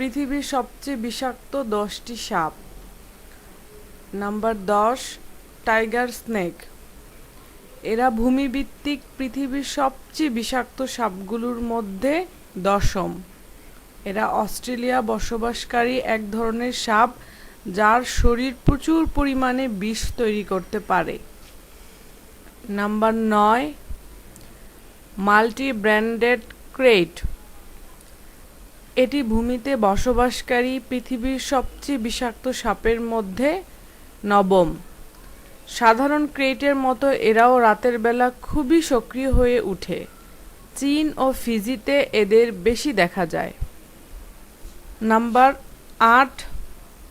পৃথিবীর সবচেয়ে বিষাক্ত দশটি সাপ। নাম্বার দশ, টাইগার স্নেক। এরা ভূমিভিত্তিক পৃথিবীর সবচেয়ে বিষাক্ত সাপগুলোর মধ্যে দশম। এরা অস্ট্রেলিয়া বসবাসকারী এক ধরনের সাপ, যার শরীর প্রচুর পরিমাণে বিষ তৈরি করতে পারে। নাম্বার নয় মাল্টি ব্র্যান্ডেড ক্রেট। এটি ভূমিতে বসবাসকারী পৃথিবীর সবচেয়ে বিষাক্ত সাপের মধ্যে নবম। সাধারণ ক্রেটের মতো এরাও রাতের বেলা খুবই সক্রিয় হয়ে ওঠে চীন ও ফিজিতে এদের বেশি দেখা যায়। নাম্বার আট,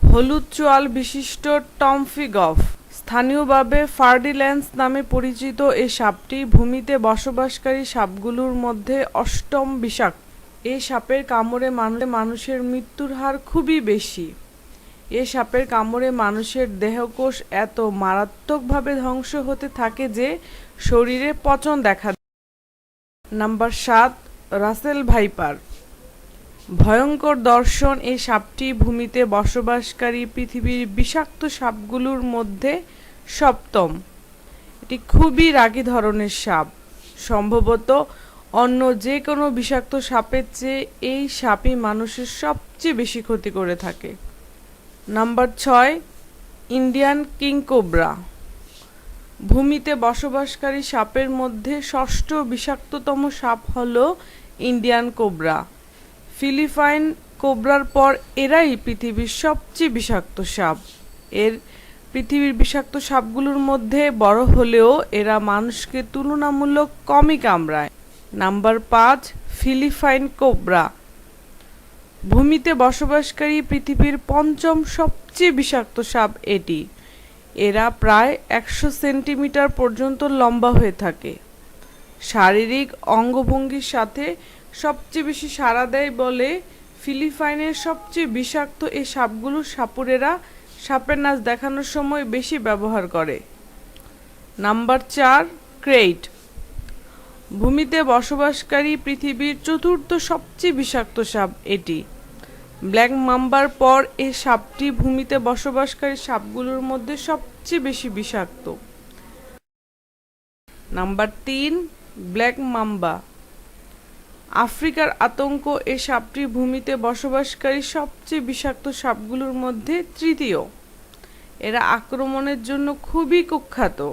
হলুদ চোয়াল বিশিষ্ট টমফিগফ স্থানীয়ভাবে ফার্ডিল্যান্স নামে পরিচিত এই সাপটি ভূমিতে বসবাসকারী সাপগুলোর মধ্যে অষ্টম বিষাক্ত। এই সাপের কামড়ে মানু- মানুষের মৃত্যুর হার খুবই বেশি। এ সাপের কামড়ে মানুষের দেহকোষ এত মারাত্মকভাবে ধ্বংস হতে থাকে যে শরীরে পচন দেখা। নাম্বার সাত, রাসেল ভাইপার। ভয়ঙ্কর দর্শন এই সাপটি ভূমিতে বসবাসকারী পৃথিবীর বিষাক্ত সাপগুলোর মধ্যে সপ্তম। এটি খুবই রাগী ধরনের সাপ। সম্ভবত অন্য যে কোনো বিষাক্ত সাপের চেয়ে এই সাপই মানুষের সবচেয়ে বেশি ক্ষতি করে থাকে। নাম্বার ছয়, ইন্ডিয়ান কিং কোবরা। ভূমিতে বসবাসকারী সাপের মধ্যে ষষ্ঠ বিষাক্ততম সাপ হল ইন্ডিয়ান কোবরা। ফিলিপাইন কোবরার পর এরাই পৃথিবীর সবচেয়ে বিষাক্ত সাপ। এর পৃথিবীর বিষাক্ত সাপগুলোর মধ্যে বড় হলেও এরা মানুষকে তুলনামূলক কমই কামড়ায়। নাম্বার পাঁচ, ফিলিপাইন কোবরা। ভূমিতে বসবাসকারী পৃথিবীর পঞ্চম সবচেয়ে বিষাক্ত সাপ এটি। এরা প্রায় একশো সেন্টিমিটার পর্যন্ত লম্বা হয়ে থাকে। শারীরিক অঙ্গভঙ্গির সাথে সবচেয়ে বেশি সাড়া দেয় বলে ফিলিপাইনের সবচেয়ে বিষাক্ত এ সাপগুলো সাপুরেরা সাপের নাচ দেখানোর সময় বেশি ব্যবহার করে। নাম্বার চার ক্রেট ভূমিতে বসবাসকারী পৃথিবীর চতুর্থ সবচেয়ে বিষাক্ত সাপ এটি। ব্ল্যাক মাম্বার পর এই সাপটি ভূমিতে বসবাসকারী সাপগুলোর মধ্যে সবচেয়ে বেশি বিষাক্ত। নাম্বার তিন, ব্ল্যাক মাম্বা। আফ্রিকার আতঙ্ক এই সাপটি ভূমিতে বসবাসকারী সবচেয়ে বিষাক্ত সাপগুলোর মধ্যে তৃতীয়। এরা আক্রমণের জন্য খুবই কুখ্যাত।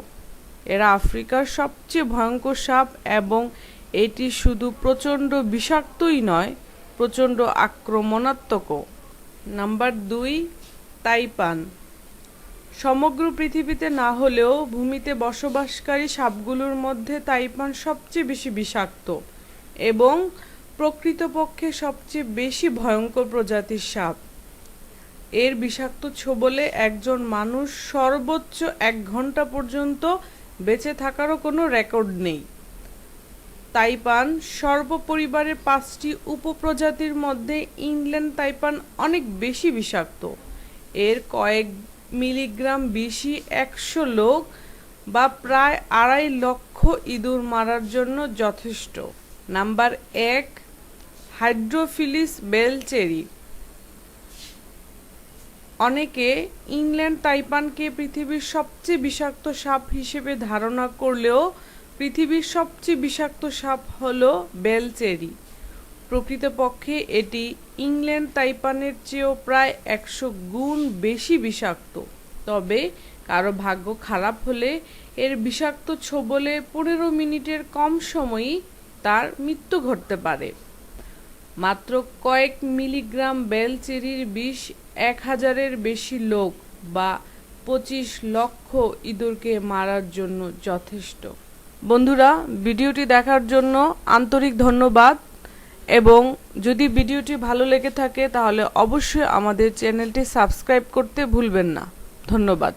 এরা আফ্রিকার সবচেয়ে ভয়ঙ্কর সাপ এবং এটি শুধু প্রচণ্ড বিষাক্তই নয়, প্রচণ্ড আক্রমণাত্মকও। নাম্বার দুই, তাইপান। সমগ্র পৃথিবীতে না হলেও ভূমিতে বসবাসকারী সাপগুলোর মধ্যে তাইপান সবচেয়ে বেশি বিষাক্ত এবং প্রকৃতপক্ষে সবচেয়ে বেশি ভয়ঙ্কর প্রজাতির সাপ। এর বিষাক্ত ছোবলে একজন মানুষ সর্বোচ্চ এক ঘণ্টা পর্যন্ত বেঁচে থাকারও কোনো রেকর্ড নেই। তাইপান সর্বপরিবারের পাঁচটি উপপ্রজাতির মধ্যে ইংল্যান্ড তাইপান অনেক বেশি বিষাক্ত। এর কয়েক মিলিগ্রাম বেশি একশো লোক বা প্রায় আড়াই লক্ষ ইঁদুর মারার জন্য যথেষ্ট। নাম্বার এক, হাইড্রোফিলিস বেলচেরি। অনেকে ইংল্যান্ড তাইপানকে পৃথিবীর সবচেয়ে বিষাক্ত সাপ হিসেবে ধারণা করলেও পৃথিবীর সবচেয়ে বিষাক্ত সাপ হল বেলচেরি। প্রকৃতপক্ষে এটি ইংল্যান্ড তাইপানের চেয়েও প্রায় একশো গুণ বেশি বিষাক্ত। তবে কারও ভাগ্য খারাপ হলে এর বিষাক্ত ছোবলে পনেরো মিনিটের কম সময়ই তার মৃত্যু ঘটতে পারে। মাত্র কয়েক মিলিগ্রাম বেলচেরির বিষ এক হাজারের বেশি লোক বা পঁচিশ লক্ষ ইঁদুরকে মারার জন্য যথেষ্ট। বন্ধুরা, ভিডিওটি দেখার জন্য আন্তরিক ধন্যবাদ এবং যদি ভিডিওটি ভালো লেগে থাকে তাহলে অবশ্যই আমাদের চ্যানেলটি সাবস্ক্রাইব করতে ভুলবেন না। ধন্যবাদ।